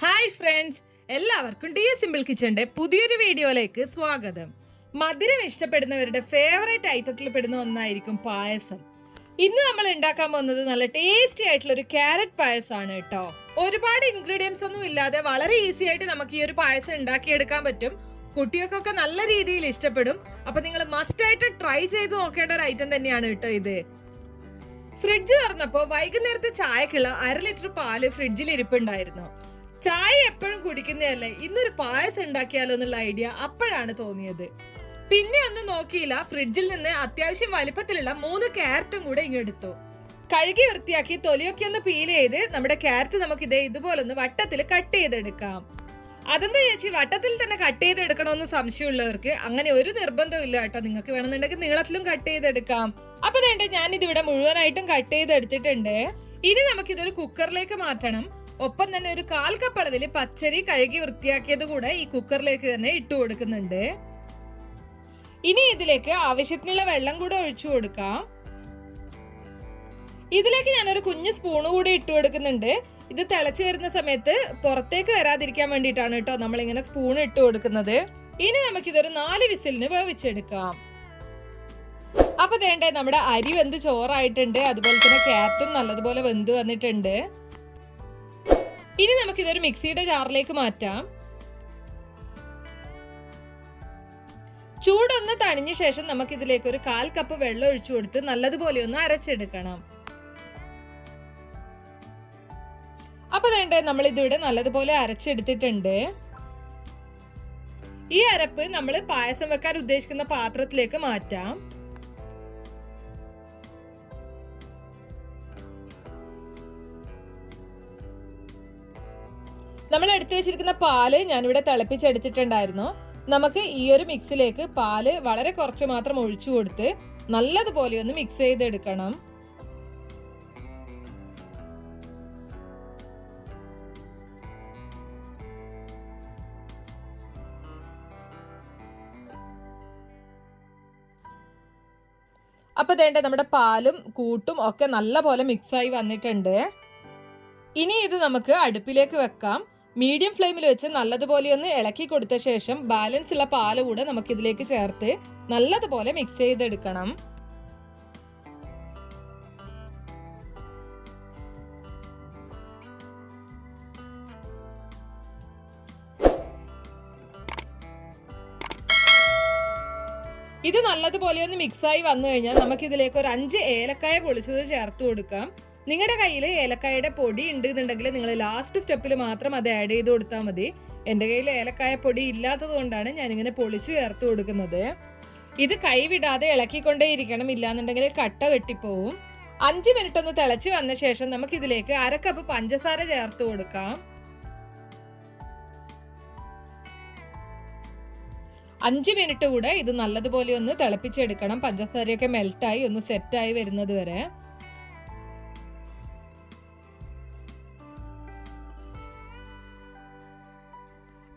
Hi friends എല്ലാവർക്കും D simple കിച്ചന്റെ പുതിയൊരു വീഡിയോയിലേക്ക് സ്വാഗതം. മധുരം ഇഷ്ടപ്പെടുന്നവരുടെ ഫേവറേറ്റ് ഐറ്റത്തിൽ പെടുന്ന ഒന്നായിരിക്കും പായസം. ഇന്ന് നമ്മൾ ഉണ്ടാക്കാൻ പോകുന്നത് നല്ല ടേസ്റ്റി ആയിട്ടുള്ള ഒരു ക്യാരറ്റ് പായസമാണ് കേട്ടോ. ഒരുപാട് ഇൻഗ്രീഡിയൻസ് ഒന്നും ഇല്ലാതെ വളരെ ഈസി ആയിട്ട് നമുക്ക് ഈ ഒരു പായസം ഉണ്ടാക്കിയെടുക്കാൻ പറ്റും. കുട്ടികൾക്കൊക്കെ നല്ല രീതിയിൽ ഇഷ്ടപ്പെടും. അപ്പൊ നിങ്ങൾ മസ്റ്റ് ആയിട്ട് ട്രൈ ചെയ്ത് നോക്കേണ്ട ഒരു ഐറ്റം തന്നെയാണ് കേട്ടോ ഇത്. ഫ്രിഡ്ജ് തുറന്നപ്പോൾ വൈകുന്നേരത്തെ ചായക്കുള്ള അര ലിറ്റർ പാൽ ഫ്രിഡ്ജിൽ ഇരിപ്പുണ്ടായിരുന്നു. ചായ എപ്പോഴും കുടിക്കുന്നതല്ലേ? ഇന്നൊരു പായസം ഉണ്ടാക്കിയാലോ എന്നുള്ള ഐഡിയ അപ്പോഴാണ് തോന്നിയത്. പിന്നെ ഒന്നും നോക്കിയില്ല. ഫ്രിഡ്ജിൽ നിന്ന് അത്യാവശ്യം വലിപ്പത്തിലുള്ള മൂന്ന് ക്യാരറ്റും കൂടെ ഇങ്ങെടുത്തു കഴുകി വൃത്തിയാക്കി തൊലിയൊക്കെ ഒന്ന് പീൽ ചെയ്ത് നമ്മുടെ ക്യാരറ്റ് നമുക്ക് ഇതേ ഇതുപോലെ ഒന്ന് വട്ടത്തിൽ കട്ട് ചെയ്തെടുക്കാം. അതെന്താ ചേച്ചി? വട്ടത്തിൽ തന്നെ കട്ട് ചെയ്തെടുക്കണമെന്ന് സംശയമുള്ളവർക്ക് അങ്ങനെ ഒരു നിർബന്ധവും ഇല്ല കേട്ടോ. നിങ്ങൾക്ക് വേണമെന്നുണ്ടെങ്കിൽ നീളത്തിലും കട്ട് ചെയ്തെടുക്കാം. അപ്പൊ വേണ്ട ഞാൻ ഇതിവിടെ മുഴുവനായിട്ടും കട്ട് ചെയ്തെടുത്തിട്ടുണ്ട്. ഇനി നമുക്കിതൊരു കുക്കറിലേക്ക് മാറ്റണം. ഒപ്പം തന്നെ ഒരു കാൽ കപ്പ് അളവിൽ പച്ചരി കഴുകി വൃത്തിയാക്കിയത് കൂടെ ഈ കുക്കറിലേക്ക് തന്നെ ഇട്ട് കൊടുക്കുന്നുണ്ട്. ഇനി ഇതിലേക്ക് ആവശ്യത്തിനുള്ള വെള്ളം കൂടെ ഒഴിച്ചു കൊടുക്കാം. ഇതിലേക്ക് ഞാനൊരു കുഞ്ഞു സ്പൂണ് കൂടി ഇട്ട് കൊടുക്കുന്നുണ്ട്. ഇത് തിളച്ചു വരുന്ന സമയത്ത് പുറത്തേക്ക് വരാതിരിക്കാൻ വേണ്ടിയിട്ടാണ് കേട്ടോ നമ്മളിങ്ങനെ സ്പൂൺ ഇട്ട് കൊടുക്കുന്നത്. ഇനി നമുക്കിതൊരു നാല് വിസിലിന് വേവിച്ചെടുക്കാം. അപ്പൊ വേണ്ടേ നമ്മുടെ അരി വെന്ത് ചോറായിട്ടുണ്ട്. അതുപോലെ തന്നെ ക്യാരറ്റും നല്ലതുപോലെ വെന്ത് വന്നിട്ടുണ്ട്. ഇനി നമുക്കിതൊരു മിക്സിയുടെ ജാറിലേക്ക് മാറ്റാം. ചൂടൊന്ന് തണിഞ്ഞ ശേഷം നമുക്കിതിലേക്ക് ഒരു കാൽ കപ്പ് വെള്ളം ഒഴിച്ചു കൊടുത്ത് നല്ലതുപോലെ ഒന്ന് അരച്ചെടുക്കണം. അപ്പൊ വേണ്ടേ നമ്മൾ ഇതിവിടെ നല്ലതുപോലെ അരച്ചെടുത്തിട്ടുണ്ട്. ഈ അരപ്പ് നമ്മൾ പായസം വെക്കാൻ ഉദ്ദേശിക്കുന്ന പാത്രത്തിലേക്ക് മാറ്റാം. നമ്മൾ എടുത്തു വെച്ചിരിക്കുന്ന പാൽ ഞാനിവിടെ തിളപ്പിച്ചെടുത്തിട്ടുണ്ടായിരുന്നു. നമുക്ക് ഈ ഒരു മിക്സിലേക്ക് പാൽ വളരെ കുറച്ച് മാത്രം ഒഴിച്ചു കൊടുത്ത് നല്ലതുപോലെ ഒന്ന് മിക്സ് ചെയ്തെടുക്കണം. അപ്പൊ വേണ്ട നമ്മുടെ പാലും കൂട്ടും ഒക്കെ നല്ലപോലെ മിക്സായി വന്നിട്ടുണ്ട്. ഇനി ഇത് നമുക്ക് അടുപ്പിലേക്ക് വെക്കാം. മീഡിയം ഫ്ലെയിമിൽ വെച്ച് നല്ലതുപോലെ ഒന്ന് ഇളക്കി കൊടുത്ത ശേഷം ബാലൻസ് ഉള്ള പാൽ കൂടെ നമുക്ക് ഇതിലേക്ക് ചേർത്ത് നല്ലതുപോലെ മിക്സ് ചെയ്തെടുക്കണം. ഇത് നല്ലതുപോലെ ഒന്ന് മിക്സായി വന്നു കഴിഞ്ഞാൽ നമുക്ക് ഇതിലേക്ക് ഒരു അഞ്ച് ഏലക്കായ പൊളിച്ചത് ചേർത്ത് കൊടുക്കാം. നിങ്ങളുടെ കയ്യിൽ ഏലക്കായയുടെ പൊടി ഉണ്ട് എന്നുണ്ടെങ്കിൽ നിങ്ങൾ ലാസ്റ്റ് സ്റ്റെപ്പിൽ മാത്രം അത് ആഡ് ചെയ്ത് കൊടുത്താൽ മതി. എന്റെ കയ്യിൽ ഏലക്കായ പൊടി ഇല്ലാത്തത് കൊണ്ടാണ് ഞാനിങ്ങനെ പൊളിച്ച് ചേർത്ത് കൊടുക്കുന്നത്. ഇത് കൈവിടാതെ ഇളക്കിക്കൊണ്ടേ ഇരിക്കണം. ഇല്ലാന്നുണ്ടെങ്കിൽ കട്ട വെട്ടിപ്പോവും. അഞ്ച് മിനിറ്റ് ഒന്ന് തിളച്ച് വന്ന ശേഷം നമുക്ക് ഇതിലേക്ക് അര കപ്പ് പഞ്ചസാര ചേർത്ത് കൊടുക്കാം. അഞ്ച് മിനിറ്റ് കൂടെ ഇത് നല്ലതുപോലെ ഒന്ന് തിളപ്പിച്ചെടുക്കണം. പഞ്ചസാരയൊക്കെ മെൽറ്റായി ഒന്ന് സെറ്റായി വരുന്നത് വരെ.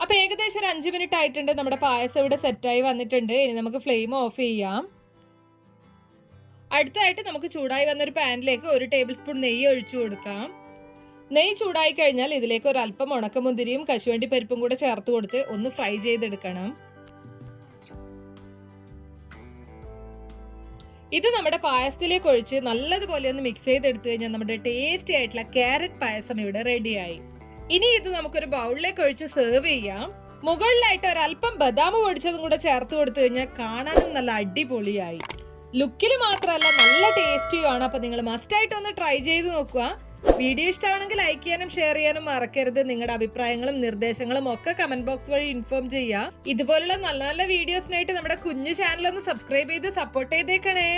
അപ്പൊ ഏകദേശം ഒരു അഞ്ച് മിനിറ്റ് ആയിട്ടുണ്ട്. നമ്മുടെ പായസം ഇവിടെ സെറ്റായി വന്നിട്ടുണ്ട്. ഇനി നമുക്ക് ഫ്ലെയിം ഓഫ് ചെയ്യാം. അടുത്തായിട്ട് നമുക്ക് ചൂടായി വന്നൊരു പാനിലേക്ക് ഒരു ടേബിൾ സ്പൂൺ നെയ്യ് ഒഴിച്ചു കൊടുക്കാം. നെയ്യ് ചൂടായി കഴിഞ്ഞാൽ ഇതിലേക്ക് ഒരു അല്പം ഉണക്കമുന്തിരിയും കശുവണ്ടി പരിപ്പും കൂടെ ചേർത്ത് കൊടുത്ത് ഒന്ന് ഫ്രൈ ചെയ്തെടുക്കണം. ഇത് നമ്മുടെ പായസത്തിലേക്ക് ഒഴിച്ച് നല്ലതുപോലെ ഒന്ന് മിക്സ് ചെയ്തെടുത്തു കഴിഞ്ഞാൽ നമ്മുടെ ടേസ്റ്റി ആയിട്ടുള്ള ക്യാരറ്റ് പായസം ഇവിടെ റെഡിയായി ഇനി ഇത് നമുക്കൊരു ബൗളിലേക്ക് ഒഴിച്ച് സെർവ് ചെയ്യാം. മുകളിലായിട്ട് ഒരല്പം ബദാം പൊടിച്ചതും കൂടെ ചേർത്ത് കൊടുത്തു കഴിഞ്ഞാൽ കാണാനും നല്ല അടിപൊളിയായി. ലുക്കിൽ മാത്രമല്ല നല്ല ടേസ്റ്റിയുമാണ് അപ്പൊ നിങ്ങൾ മസ്റ്റായിട്ട് ഒന്ന് ട്രൈ ചെയ്ത് നോക്കുക. വീഡിയോ ഇഷ്ടമാണെങ്കിൽ ലൈക്ക് ചെയ്യാനും ഷെയർ ചെയ്യാനും മറക്കരുത്. നിങ്ങളുടെ അഭിപ്രായങ്ങളും നിർദ്ദേശങ്ങളും ഒക്കെ കമന്റ് ബോക്സ് വഴി ഇൻഫോം ചെയ്യുക. ഇതുപോലുള്ള നല്ല നല്ല വീഡിയോസിനായിട്ട് നമ്മുടെ കുഞ്ഞു ചാനൽ ഒന്ന് സബ്സ്ക്രൈബ് ചെയ്ത് സപ്പോർട്ട് ചെയ്തേക്കണേ.